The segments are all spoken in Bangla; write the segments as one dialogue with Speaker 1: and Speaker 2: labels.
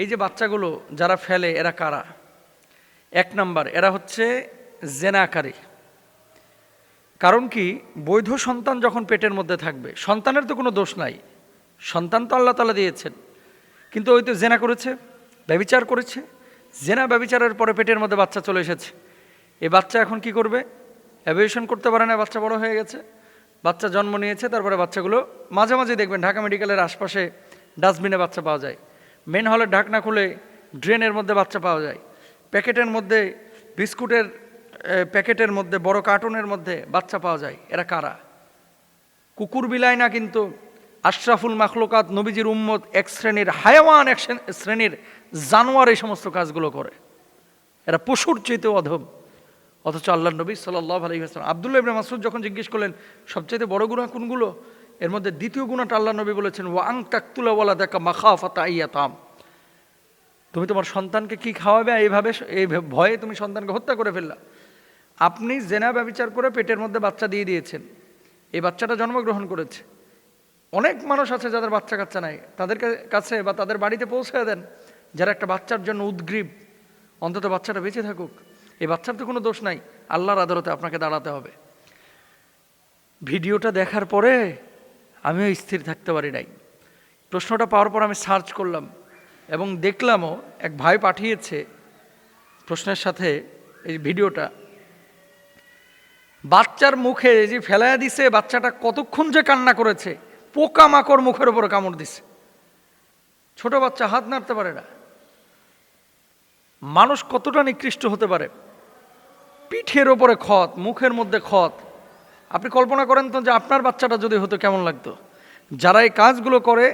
Speaker 1: এই যে বাচ্চাগুলো যারা ফেলে, এরা কারা? এক নাম্বার, এরা হচ্ছে জেনাকারী কারণ কি? বৈধ সন্তান যখন পেটের মধ্যে থাকবে, সন্তানের তো কোনো দোষ নাই। সন্তান তো আল্লাহ তালা দিয়েছেন। কিন্তু ওই তো জেনা করেছে, ব্যবিচার করেছে। জেনা ব্যবিচারের পরে পেটের মধ্যে বাচ্চা চলে এসেছে। এই বাচ্চা এখন কি করবে? অ্যাভিয়েশন করতে পারে না, বাচ্চা বড় হয়ে গেছে। বাচ্চা জন্ম নিয়েছে, তারপরে বাচ্চাগুলো মাঝে মাঝে দেখবেন, ঢাকা মেডিকেলের আশপাশে ডাস্টবিনে বাচ্চা পাওয়া যায়। মেন হলের ঢাকনা খুলে ড্রেনের মধ্যে বাচ্চা পাওয়া যায়। প্যাকেটের মধ্যে বিস্কুটের প্যাকেটের মধ্যে বড় কার্টুনের মধ্যে বাচ্চা পাওয়া যায়। এরা কারা? কুকুর বিলাই না কিন্তু আশরাফুল মাখলুকাত, নবীজির উম্মত, এক শ্রেণির হায়াওয়ান, এক শ্রেণ- শ্রেণির জানোয়ার এই সমস্ত কাজগুলো করে। এরা পশুর চেয়েতে অধম। অথচ আল্লাহ নবী সাল্লাহ আলহি আসলাম আবদুল্লাহ মাসুদ যখন জিজ্ঞেস করলেন সবচেয়ে বড় গুণা কোনগুলো? এর মধ্যে দ্বিতীয় গুণাটা আল্লাহ নবী বলেছেন, ওয়াং তাকতুলা ওয়ালা দেখা মাখা ফাতা ইয়াতাম তুমি তোমার সন্তানকে কি খাওয়াবে? এইভাবে এই ভয়ে তুমি সন্তানকে হত্যা করে ফেললা। আপনি জেনা ব্যবচার করে পেটের মধ্যে বাচ্চা দিয়ে দিয়েছেন। এই বাচ্চাটা জন্মগ্রহণ করেছে। অনেক মানুষ আছে যাদের বাচ্চা কাচ্চা নাই। তাদের কাছে বা তাদের বাড়িতে পৌঁছে দেন। যারা একটা বাচ্চার জন্য উদ্গ্রীব, অন্তত বাচ্চাটা বেঁচে থাকুক। এই বাচ্চার তো কোনো দোষ নাই। আল্লাহর আদালতে আপনাকে দাঁড়াতে হবে। ভিডিওটা দেখার পরে আমিও স্থির থাকতে পারি নাই। প্রশ্নটা পাওয়ার পর আমি সার্চ করলাম এবং দেখলামও এক ভাই পাঠিয়েছে প্রশ্নের সাথে এই ভিডিওটা। বাচ্চার মুখে যে ফেলাইয়া দিছে, বাচ্চাটা কতক্ষণ যে কান্না করেছে পোকা মাকড় মুখের উপরে কামড় দিছে। ছোট বাচ্চা হাত নাড়তে পারে না। মানুষ কতটা নিকৃষ্ট হতে পারে? পিঠের ওপরে ক্ষত, মুখের মধ্যে ক্ষত। আপনি কল্পনা করেন তো যে আপনার বাচ্চাটা যদি হতো কেমন লাগতো? যারা এই কাজগুলো করে,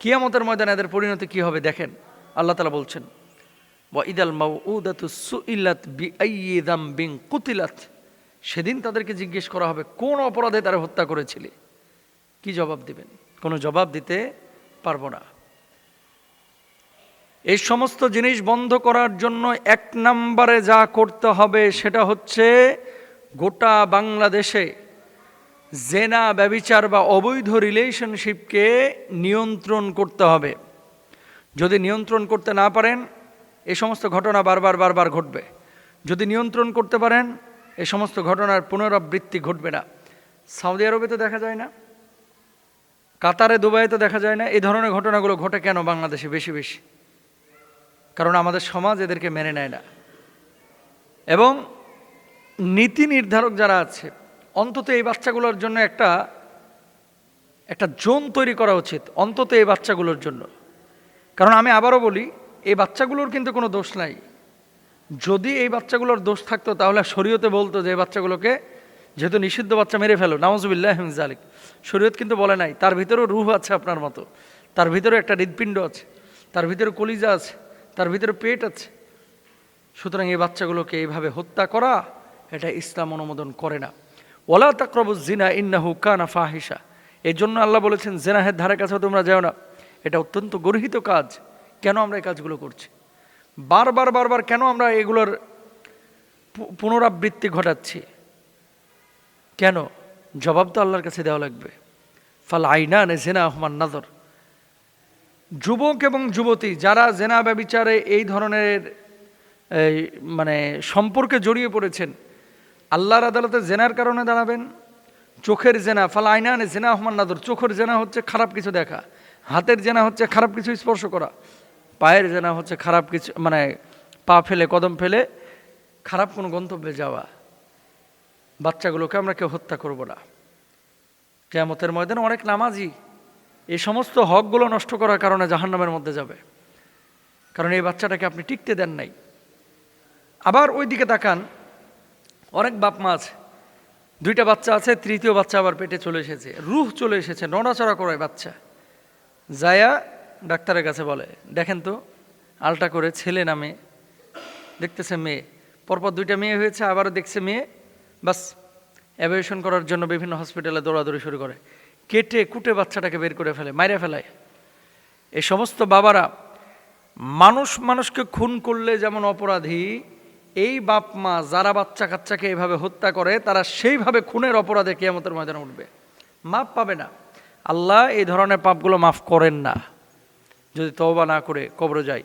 Speaker 1: কিয়ামতের ময়দানে এদের পরিণতি কি হবে দেখেন। আল্লাহ তালা বলছেন মাউদাতু সুইলাত বিআইয়ি যামবিন কুতিলাত। সেদিন তাদেরকে জিজ্ঞেস করা হবে, কোন অপরাধে তারা হত্যা করেছিলি? কি জবাব দিবেন? কোনো জবাব দিতে পারব না। এই সমস্ত জিনিস বন্ধ করার জন্য এক নম্বরে যা করতে হবে সেটা হচ্ছে গোটা বাংলাদেশে জেনা, ব্যবিচার বা অবৈধ রিলেশনশিপকে নিয়ন্ত্রণ করতে হবে। যদি নিয়ন্ত্রণ করতে না পারেন, এ সমস্ত ঘটনা বারবার বারবার ঘটবে। যদি নিয়ন্ত্রণ করতে পারেন, এ সমস্ত ঘটনার পুনরাবৃত্তি ঘটবে না। সৌদি আরবে তো দেখা যায় না। কাতারে, দুবাইয়ে তো দেখা যায় না। এই ধরনের ঘটনাগুলো ঘটে কেন বাংলাদেশে বেশি বেশি? কারণ আমাদের সমাজ এদেরকে মেনে নেয় না। এবং নীতি নির্ধারক যারা আছে, অন্তত এই বাচ্চাগুলোর জন্য একটা একটা জোন তৈরি করা উচিত, অন্তত এই বাচ্চাগুলোর জন্য। কারণ আমি আবারও বলি, এই বাচ্চাগুলোর কিন্তু কোনো দোষ নাই। যদি এই বাচ্চাগুলোর দোষ থাকতো, তাহলে শরীয়তে বলতো যে এই বাচ্চাগুলোকে, যেহেতু নিষিদ্ধ বাচ্চা মেরে ফেলো নামজুবিল্লাহ জালিক শরীয়ত কিন্তু বলে নাই, তার ভিতরেও রুহ আছে আপনার মতো। তার ভিতরে একটা হৃদপিণ্ড আছে, তার ভিতরে কলিজা আছে, তার ভিতরে পেট আছে। সুতরাং এই বাচ্চাগুলোকে এইভাবে হত্যা করা এটা ইসলাম অনুমোদন করে না। ওলা তাকরবু জিনা ইন্নাহু কানা ফাহিসা এই জন্য আল্লাহ বলেছেন জেনাহের ধারে কাছে তোমরা যাও না। এটা অত্যন্ত গর্হিত কাজ। কেন আমরা এই কাজগুলো করছি? বারবার বারবার কেন আমরা এগুলোর পুনরাবৃত্তি ঘটাচ্ছি? কেন? জবাব তো আল্লাহর কাছে দেওয়া লাগবে। ফাল আইনা নে জেনা আহমান নাজর যুবক এবং যুবতী, যারা জেনা ব্যবিচারে এই ধরনের মানে সম্পর্কে জড়িয়ে পড়েছেন আল্লাহর আদালতে জেনার কারণে দাঁড়াবেন, চোখের জেনা, ফাল আইনানে জেনা আহমান নাদর চোখের জেনা হচ্ছে খারাপ কিছু দেখা, হাতের জেনা হচ্ছে খারাপ কিছু স্পর্শ করা, পায়ের জেনা হচ্ছে খারাপ কিছু মানে পা ফেলে, কদম ফেলে, খারাপ কোনো গন্তব্যে যাওয়া, বাচ্চাগুলোকে আমরা কেউ হত্যা করব না। কেয়ামতের ময়দানে অনেক নামাজি এই সমস্ত হকগুলো নষ্ট করার কারণে জাহান্নামের মধ্যে যাবে। কারণ এই বাচ্চাটাকে আপনি টিকতে দেন নাই। আবার ওই দিকে তাকান অনেক বাপ মা আছে। দুইটা বাচ্চা আছে, তৃতীয় বাচ্চা আবার পেটে চলে এসেছে। রুহ চলে এসেছে, নড়াচড়া করে বাচ্চা। যায়া ডাক্তারের কাছে বলে, দেখেন তো আলটা করে ছেলে নামে দেখতেছে মেয়ে। পরপর দুইটা মেয়ে হয়েছে, আবারও দেখছে মেয়ে। বাস অ্যাভিয়েশন করার জন্য বিভিন্ন হসপিটালে দৌড়াদৌড়ি শুরু করে। কেটে কুটে বাচ্চাটাকে বের করে ফেলে, মাইরে ফেলায়। এই সমস্ত বাবারা মানুষ মানুষকে খুন করলে যেমন অপরাধী এই বাপ মা যারা বাচ্চা কাচ্চাকে এইভাবে হত্যা করে, তারা সেইভাবে খুনের অপরাধে কেয়ামতের ময়দানে উঠবে। মাপ পাবে না। আল্লাহ এই ধরনের পাপগুলো মাফ করেন না। যদি তওবা না করে কবর যায়